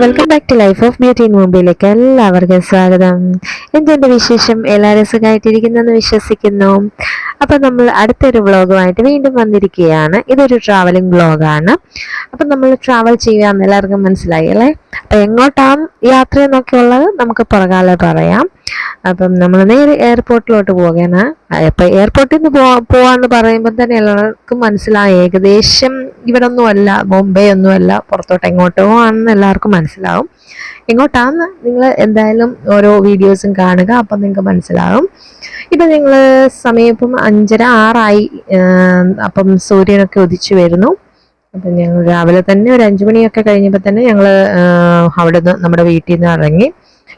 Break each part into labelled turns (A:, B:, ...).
A: Welcome back to life of beauty in മുംബൈയിലേക്ക് എല്ലാവർക്കും സ്വാഗതം. എന്തുണ്ട് വിശേഷം? എല്ലാവരും സുഖമായിട്ടിരിക്കുന്നെന്ന് വിശ്വസിക്കുന്നു. അപ്പം നമ്മൾ അടുത്തൊരു വ്ളോഗുമായിട്ട് വീണ്ടും വന്നിരിക്കുകയാണ്. ഇതൊരു ട്രാവലിംഗ് വ്ളോഗാണ് അപ്പം നമ്മൾ ട്രാവൽ ചെയ്യാമെന്ന് എല്ലാവർക്കും മനസ്സിലായി അല്ലേ അപ്പം എങ്ങോട്ടാണ് യാത്ര എന്നൊക്കെയുള്ളത് നമുക്ക് പുറകാലെ പറയാം. അപ്പം നമ്മൾ നേരെ എയർപോർട്ടിലോട്ട് പോകാനാണ് അപ്പം എയർപോർട്ടിൽ നിന്ന് പോവാന്ന് പറയുമ്പോൾ തന്നെ എല്ലാവർക്കും മനസ്സിലായി. ഏകദേശം ഇവിടെ ഒന്നുമല്ല ഒന്നും ഒന്നുമല്ല പുറത്തോട്ട് എങ്ങോട്ടോ ആണെന്ന് എല്ലാവർക്കും മനസ്സിലാവും. എങ്ങോട്ടാന്ന് നിങ്ങൾ എന്തായാലും ഓരോ വീഡിയോസും കാണുക അപ്പം നിങ്ങൾക്ക് മനസ്സിലാവും ഇപ്പം നിങ്ങൾ സമയം ഇപ്പം അഞ്ചര ആറായി അപ്പം സൂര്യനൊക്കെ ഉദിച്ചു വരുന്നു. അപ്പം ഞങ്ങൾ രാവിലെ തന്നെ ഒരു അഞ്ചു മണിയൊക്കെ കഴിഞ്ഞപ്പോൾ തന്നെ ഞങ്ങൾ അവിടെ നിന്ന് നമ്മുടെ വീട്ടിൽ നിന്ന് ഇറങ്ങി.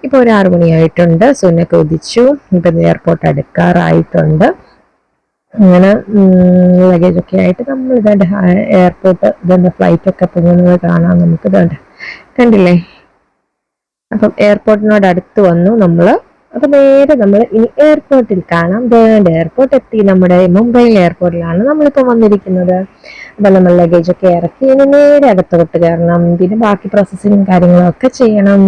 A: ഇപ്പോൾ ഒരു ആറു മണിയായിട്ടുണ്ട് സൂര്യനൊക്കെ ഉദിച്ചു. ഇപ്പം എയർപോർട്ട് അടുക്കാറായിട്ടുണ്ട്. അങ്ങനെ ലഗേജ് ഒക്കെ ആയിട്ട് നമ്മൾ ഇതാണ്ട് എയർപോർട്ട് ഇതാണ്ട് ഫ്ലൈറ്റ് ഒക്കെ പോകുന്നത് കാണാൻ നമുക്ക് ഇതാണ്ട്. കണ്ടില്ലേ? അപ്പം എയർപോർട്ടിനോട് അടുത്ത് വന്നു നമ്മൾ അപ്പൊ നേരെ നമ്മൾ ഇനി എയർപോർട്ടിൽ കാണാം. വേണ്ട എയർപോർട്ട് എത്തി. നമ്മുടെ മുംബൈ എയർപോർട്ടിലാണ് നമ്മളിപ്പോൾ വന്നിരിക്കുന്നത്. അപ്പൊ നമ്മൾ ലഗേജ് ഒക്കെ ഇറക്കി. ഇനി നേരെ അകത്തോട്ട് കയറണം. പിന്നെ ബാക്കി പ്രോസസ്സിങ് കാര്യങ്ങളൊക്കെ ചെയ്യണം.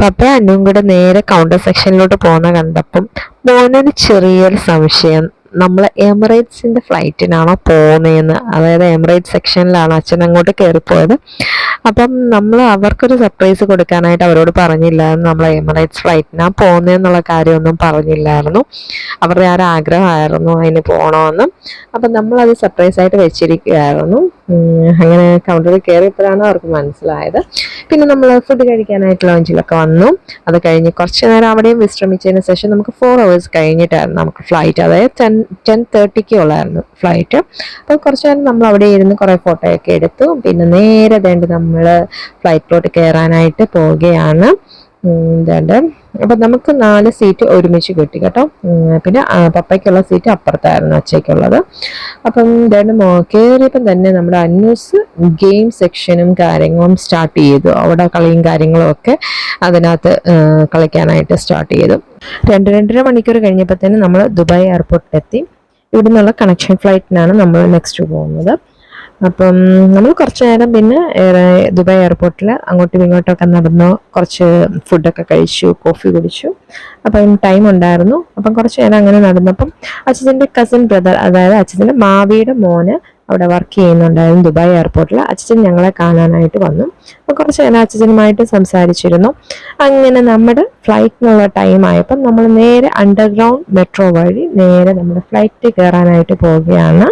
A: പപ്പ അന്നും കൂടെ നേരെ കൗണ്ടർ സെക്ഷനിലോട്ട് പോകുന്ന കണ്ടപ്പം മോനൊരു ചെറിയൊരു സംശയം. നമ്മൾ എമിറേറ്റ്സിന്റെ ഫ്ലൈറ്റിനാണോ പോകുന്നതെന്ന് അതായത് എമിറേറ്റ് സെക്ഷനിലാണ് അച്ഛൻ അങ്ങോട്ട് കയറിപ്പോയത് അപ്പം നമ്മൾ അവർക്കൊരു സർപ്രൈസ് കൊടുക്കാനായിട്ട് അവരോട് പറഞ്ഞില്ലായിരുന്നു നമ്മൾ എമിറേറ്റ്സ് ഫ്ലൈറ്റിനാണ് പോകുന്നതെന്നുള്ള കാര്യമൊന്നും പറഞ്ഞില്ലായിരുന്നു. അവരുടെ ആ ഒരു ആഗ്രഹമായിരുന്നു അതിന് പോകണമെന്ന് അപ്പം നമ്മളത് സർപ്രൈസ് ആയിട്ട് വെച്ചിരിക്കുകയായിരുന്നു. അങ്ങനെ കൗണ്ടറിൽ കയറിയപ്പോഴാണ് അവർക്ക് മനസ്സിലായത്. പിന്നെ നമ്മൾ ഫുഡ് കഴിക്കാനായിട്ട് ലോഞ്ചിലൊക്കെ വന്നു. അത് കഴിഞ്ഞ് കുറച്ച് നേരം അവിടെയും വിശ്രമിച്ചതിന് ശേഷം നമുക്ക് ഫോർ അവേഴ്സ് കഴിഞ്ഞിട്ടായിരുന്നു നമുക്ക് ഫ്ലൈറ്റ് അതായത് ടെൻ ടെൻ തേർട്ടിക്ക് ഉള്ളായിരുന്നു ഫ്ലൈറ്റ് അപ്പോൾ കുറച്ച് നേരം നമ്മൾ അവിടെ ഇരുന്ന് കുറേ ഫോട്ടോയൊക്കെ എടുത്തു. പിന്നെ നേരെ വേണ്ട നമ്മൾ ഫ്ലൈറ്റിലോട്ട് കയറാനായിട്ട് പോവുകയാണ്. ഉം, ഇതാണ്ട് അപ്പം നമുക്ക് നാല് സീറ്റ് ഒരുമിച്ച് കിട്ടി കേട്ടോ. പിന്നെ പപ്പയ്ക്കുള്ള സീറ്റ് അപ്പുറത്തായിരുന്നു അച്ചയ്ക്കുള്ളത് അപ്പം രണ്ട് കയറിയപ്പം തന്നെ നമ്മുടെ അന്യൂസ് ഗെയിം സെക്ഷനും കാര്യങ്ങളും സ്റ്റാർട്ട് ചെയ്തു. അവിടെ കളിയും കാര്യങ്ങളും ഒക്കെ അതിനകത്ത് കളിക്കാനായിട്ട് സ്റ്റാർട്ട് ചെയ്തു. രണ്ട് രണ്ടര മണിക്കൂർ കഴിഞ്ഞപ്പോൾ തന്നെ നമ്മൾ ദുബായ് എയർപോർട്ടിലെത്തി ഇവിടെ നിന്നുള്ള കണക്ഷൻ ഫ്ലൈറ്റിനാണ് നമ്മൾ നെക്സ്റ്റ് പോകുന്നത്. അപ്പം നമ്മൾ കുറച്ച് നേരം പിന്നെ ദുബായ് എയർപോർട്ടിൽ അങ്ങോട്ടും ഇങ്ങോട്ടൊക്കെ നടന്നു. കുറച്ച് ഫുഡൊക്കെ കഴിച്ചു കോഫി കുടിച്ചു. അപ്പം ടൈം ഉണ്ടായിരുന്നു. അപ്പം കുറച്ച് നേരം അങ്ങനെ നടന്നപ്പം അച്ഛന്റെ കസിൻ ബ്രദർ അതായത് അച്ഛന്റെ മാവിയുടെ മോന് അവിടെ വർക്ക് ചെയ്യുന്നുണ്ടായിരുന്നു ദുബായ് എയർപോർട്ടിൽ അച്ഛൻ ഞങ്ങളെ കാണാനായിട്ട് വന്നു. അപ്പോൾ കുറച്ച് നേരം അച്ഛനുമായിട്ട് സംസാരിച്ചിരുന്നു. അങ്ങനെ നമ്മുടെ ഫ്ലൈറ്റിനുള്ള ടൈം ആയപ്പം നമ്മൾ നേരെ അണ്ടർഗ്രൗണ്ട് മെട്രോ വഴി നേരെ നമ്മുടെ ഫ്ലൈറ്റ് കയറാനായിട്ട് പോവുകയാണ്.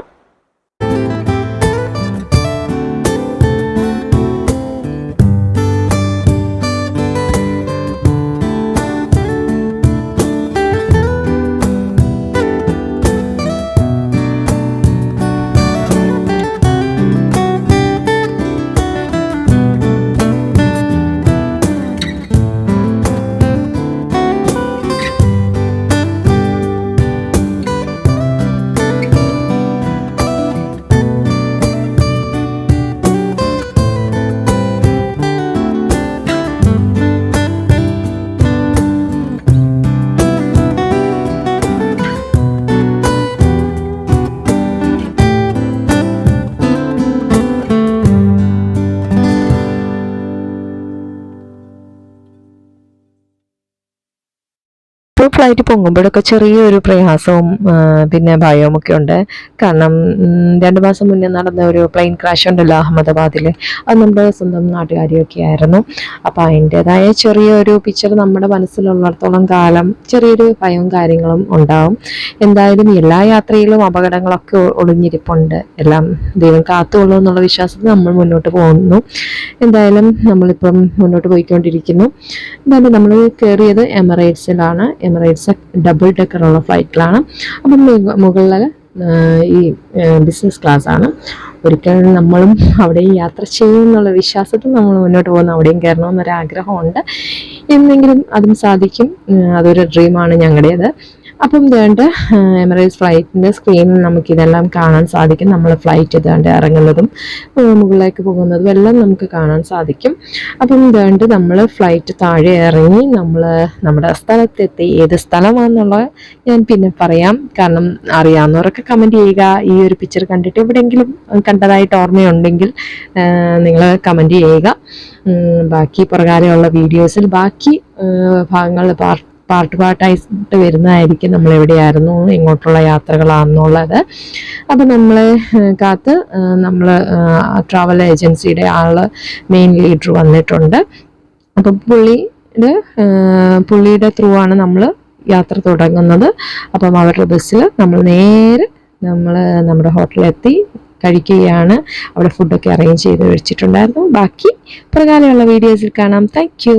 A: ഫ്ലൈറ്റ് പൊങ്ങുമ്പോഴൊക്കെ ചെറിയൊരു പ്രയാസവും പിന്നെ ഭയവും ഒക്കെ ഉണ്ട്. കാരണം രണ്ടു മാസം മുന്നേ നടന്ന ഒരു പ്ലെയിൻ ക്രാഷ് ഉണ്ടല്ലോ അഹമ്മദാബാദിൽ അത് നമ്മുടെ സ്വന്തം നാട്ടുകാരിയൊക്കെ ആയിരുന്നു. അപ്പോൾ അതിന്റെതായ ചെറിയൊരു പിക്ചർ നമ്മുടെ മനസ്സിലുള്ളിടത്തോളം കാലം ചെറിയൊരു ഭയവും കാര്യങ്ങളും ഉണ്ടാവും. എന്തായാലും എല്ലാ യാത്രയിലും അപകടങ്ങളൊക്കെ ഒളിഞ്ഞിരിപ്പുണ്ട്. എല്ലാം ദൈവം കാത്തുള്ളൂ എന്നുള്ള വിശ്വാസത്തിൽ നമ്മൾ മുന്നോട്ട് പോകുന്നു. എന്തായാലും നമ്മളിപ്പം മുന്നോട്ട് പോയിക്കൊണ്ടിരിക്കുന്നു. എന്തായാലും നമ്മൾ കയറിയത് എമിറേറ്റ്സിലാണ്. എമിറേറ്റ്സ് ഡബിൾ ഡെക്കറുള്ള ഫ്ലൈറ്റിലാണ് അപ്പം മുകളിൽ ഈ ബിസിനസ് ക്ലാസ് ആണ്. ഒരിക്കൽ നമ്മളും അവിടെയും യാത്ര ചെയ്യും എന്നുള്ള വിശ്വാസത്തിൽ നമ്മൾ മുന്നോട്ട് പോകുന്ന അവിടെയും കയറണമെന്നൊരാഗ്രഹമുണ്ട്. എന്നെങ്കിലും അതും സാധിക്കും. അതൊരു ഡ്രീമാണ് ഞങ്ങളുടേത്. അപ്പം ഇതുകൊണ്ട് എമറേസ് ഫ്ലൈറ്റിന്റെ സ്ക്രീനിൽ നമുക്ക് ഇതെല്ലാം കാണാൻ സാധിക്കും. നമ്മൾ ഫ്ലൈറ്റ് ഇതുകൊണ്ട് ഇറങ്ങുന്നതും മുകളിലേക്ക് പോകുന്നതും എല്ലാം നമുക്ക് കാണാൻ സാധിക്കും. അപ്പം ഇതുകൊണ്ട് നമ്മൾ ഫ്ലൈറ്റ് താഴെ ഇറങ്ങി നമ്മൾ നമ്മുടെ സ്ഥലത്തെത്തി. ഏത് സ്ഥലമാണെന്നുള്ളത് ഞാൻ പിന്നെ പറയാം. കാരണം അറിയാവുന്നവരൊക്കെ കമന്റ് ചെയ്യുക. ഈ ഒരു പിക്ചർ കണ്ടിട്ട് എവിടെയെങ്കിലും കണ്ടതായിട്ട് ഓർമ്മയുണ്ടെങ്കിൽ നിങ്ങൾ കമന്റ് ചെയ്യുക. ബാക്കി പ്രകാരമുള്ള വീഡിയോസിൽ ബാക്കി ഭാഗങ്ങൾ പാർട്ട് പാർട്ട് പാർട്ടായിട്ട് വരുന്നതായിരിക്കും നമ്മൾ എവിടെയായിരുന്നു ഇങ്ങോട്ടുള്ള യാത്രകളാണെന്നുള്ളത്. അപ്പം നമ്മളെ കാത്ത് നമ്മൾ ട്രാവൽ ഏജൻസിയുടെ ആൾ മെയിൻ ലീഡർ വന്നിട്ടുണ്ട്. അപ്പം പുള്ളിയുടെ പുള്ളിയുടെ ത്രൂ ആണ് നമ്മൾ യാത്ര തുടങ്ങുന്നത്. അപ്പം അവരുടെ ബസ്സിൽ നമ്മൾ നേരെ നമ്മൾ നമ്മുടെ ഹോട്ടലിലെത്തി കഴിക്കുകയാണ്. അവിടെ ഫുഡൊക്കെ അറേഞ്ച് ചെയ്ത് വെച്ചിട്ടുണ്ടായിരുന്നു. ബാക്കി പ്രകാരമുള്ള വീഡിയോസിൽ കാണാം. താങ്ക്